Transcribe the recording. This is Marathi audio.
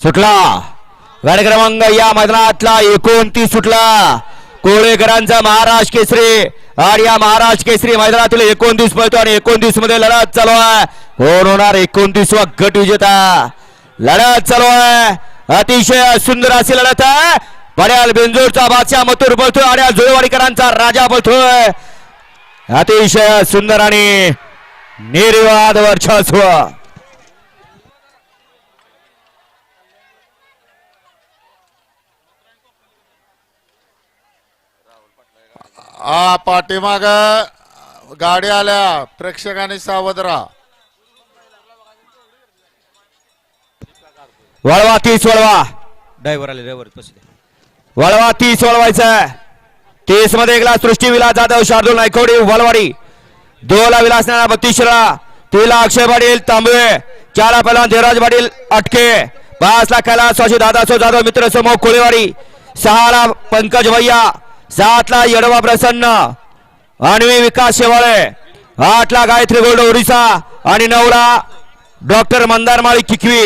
सुटला. गाडी क्रमांक या मैदानातला एकोणतीस सुटला. कोळेकरांचा महाराष्ट्र केसरी आणि या महाराष्ट्र केसरी मैदानातील एकोणतीस पळतो आणि एकोणतीसमध्ये लढत चालू आहे. कोण होणार एकोणतीसवा गट विजेता. लढत चालू आहे. अतिशय सुंदर अशी लढत आहे. पड्याल बेंजोरचा बादशाह मथुर पळतोय आणि जुळवाडीकरांचा राजा पळतोय अतिशय सुंदर आणि निर्वाद वर्चस्व. हा पाठीमाग गाडी आल्या प्रेक्षकांनी सावध राहा वळवा तीस वळवा ड्रायव्हर आले ड्रायव्हर. वळवा तीस वळवायचं तीसमध्ये एकला सृष्टी विलास जाधव शार्दूल नायकवडी वलवाडी दोला विलास नाना बत्तीसला तीला अक्षय पाटील तांबवे चारला पहिला धीरज पाटील अटके पाच ला कैलास स्वाशी दादासो जाधव मित्र समूह कोळेवाडी सहाला पंकज भैया सातला येडवा प्रसन्न. आणवी विकास शेवाळे आठला गायत्री गोल्ड ओरिसा आणि नवला डॉक्टर मंदारमाळी किकवी.